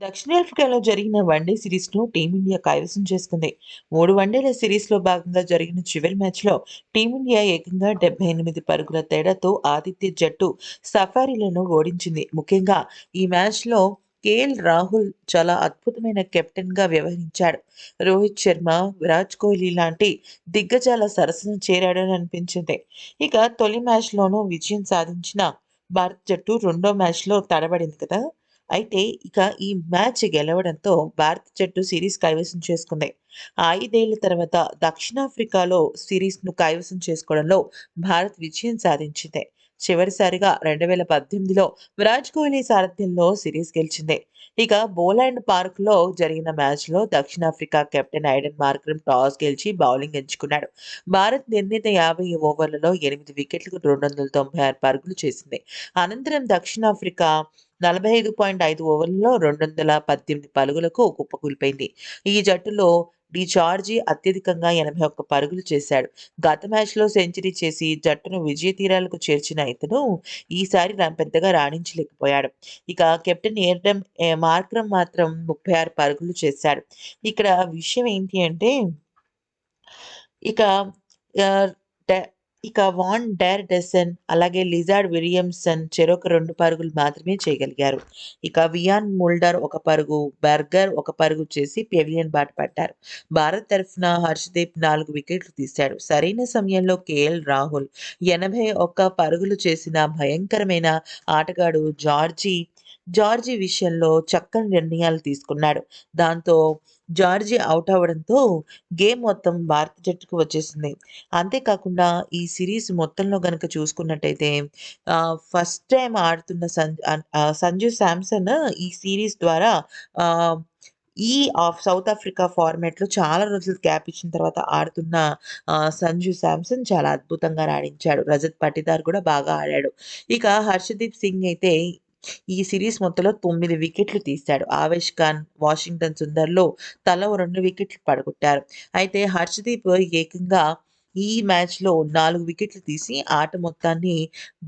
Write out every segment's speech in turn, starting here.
దక్షిణాఫ్రికాలో జరిగిన వన్డే సిరీస్ను టీమిండియా కైవసం చేసుకుంది. మూడు వన్డేల సిరీస్లో భాగంగా జరిగిన చివరి మ్యాచ్లో టీమిండియా ఏకంగా డెబ్బై ఎనిమిది పరుగుల తేడాతో ఆతిథ్య జట్టు సఫారీలను ఓడించింది. ముఖ్యంగా ఈ మ్యాచ్లో కేఎల్ రాహుల్ చాలా అద్భుతమైన కెప్టెన్గా వ్యవహరించాడు. రోహిత్ శర్మ విరాట్ కోహ్లీ లాంటి దిగ్గజాల సరసన చేరాడని అనిపించింది. ఇక తొలి మ్యాచ్లోనూ విజయం సాధించిన భారత్ జట్టు రెండో మ్యాచ్లో తడబడింది కదా? అయితే ఇక ఈ మ్యాచ్ గెలవడంతో భారత జట్టు సిరీస్ కైవసం చేసుకుంది. ఐదేళ్ళ తర్వాత దక్షిణాఫ్రికాలో సిరీస్ను కైవసం చేసుకోవడంలో భారత్ విజయం సాధించింది. చివరిసారిగా రెండు వేల పద్దెనిమిదిలో విరాట్ కోహ్లీ సారథ్యంలో సిరీస్ గెలిచింది. ఇక బోలాండ్ పార్క్లో జరిగిన మ్యాచ్లో దక్షిణాఫ్రికా కెప్టెన్ ఐడెన్ మార్క్రమ్ టాస్ గెలిచి బౌలింగ్ ఎంచుకున్నాడు. భారత్ నిర్ణీత యాభై ఓవర్లలో ఎనిమిది వికెట్లకు రెండు వందల తొంభై ఆరు పరుగులు చేసింది. అనంతరం దక్షిణాఫ్రికా నలభై ఐదు పాయింట్ ఐదు ఓవర్లలో రెండు వందల పద్దెనిమిది పరుగులకు కుప్పకూలిపోయింది. ఈ జట్టులో డిచార్జీ అత్యధికంగా ఎనభై ఒక్క పరుగులు చేశాడు. గత మ్యాచ్లో సెంచరీ చేసి జట్టును విజయ తీరాలకు చేర్చిన ఇతను ఈసారి రా- పెద్దగా రాణించలేకపోయాడు. ఇక కెప్టెన్ ఏర్డమ్ మార్క్రమ్ మాత్రం ముప్పై ఆరు పరుగులు చేశాడు. ఇక్కడ విషయం ఏంటి అంటే ఇక ఇక వాన్ డేర్ డెసన్ అలాగే లిజార్డ్ విలియమ్సన్ చెరొక రెండు పరుగులు మాత్రమే చేయగలిగారు. ఇక వియాన్ ముల్డర్ ఒక పరుగు బర్గర్ ఒక పరుగు చేసి పెవిలియన్ బాట పట్టారు. భారత్ తరఫున హర్షదీప్ నాలుగు వికెట్లు తీశాడు. సరైన సమయంలో కేఎల్ రాహుల్ ఎనభై ఒక్క పరుగులు చేసిన భయంకరమైన ఆటగాడు జార్జీ జార్జీ విషయంలో చక్కని నిర్ణయాలు తీసుకున్నాడు. దాంతో జార్జి అవుట్ అవ్వడంతో గేమ్ మొత్తం భారత జట్టుకు వచ్చేసింది. అంతేకాకుండా ఈ సిరీస్ మొత్తంలో కనుక చూసుకున్నట్టయితే ఫస్ట్ టైం ఆడుతున్న సంజు శాంసన్ ఈ సిరీస్ ద్వారా ఈ ఆఫ్ సౌత్ ఆఫ్రికా ఫార్మాట్లో చాలా రోజులు గ్యాప్ ఇచ్చిన తర్వాత ఆడుతున్న సంజు శాంసన్ చాలా అద్భుతంగా రాణించాడు. రజత్ పటిదార్ కూడా బాగా ఆడాడు. ఇక హర్షదీప్ సింగ్ అయితే ఈ సిరీస్ మొత్తంలో తొమ్మిది వికెట్లు తీశాడు. ఆవేష్ ఖాన్ వాషింగ్టన్ సుందర్లో తల రెండు వికెట్లు పడగొట్టారు. అయితే హర్షదీప్ ఏకంగా ఈ మ్యాచ్లో నాలుగు వికెట్లు తీసి ఆట మొత్తాన్ని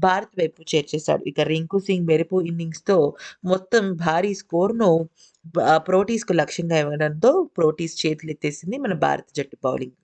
భారత్ వైపు చేర్చేశాడు. ఇక రింకు సింగ్ మెరుపు ఇన్నింగ్స్తో మొత్తం భారీ స్కోర్ను ప్రోటీస్కు లక్ష్యంగా ఇవ్వడంతో ప్రోటీస్ చేతులు ఎత్తేసింది మన భారత జట్టు బౌలింగ్.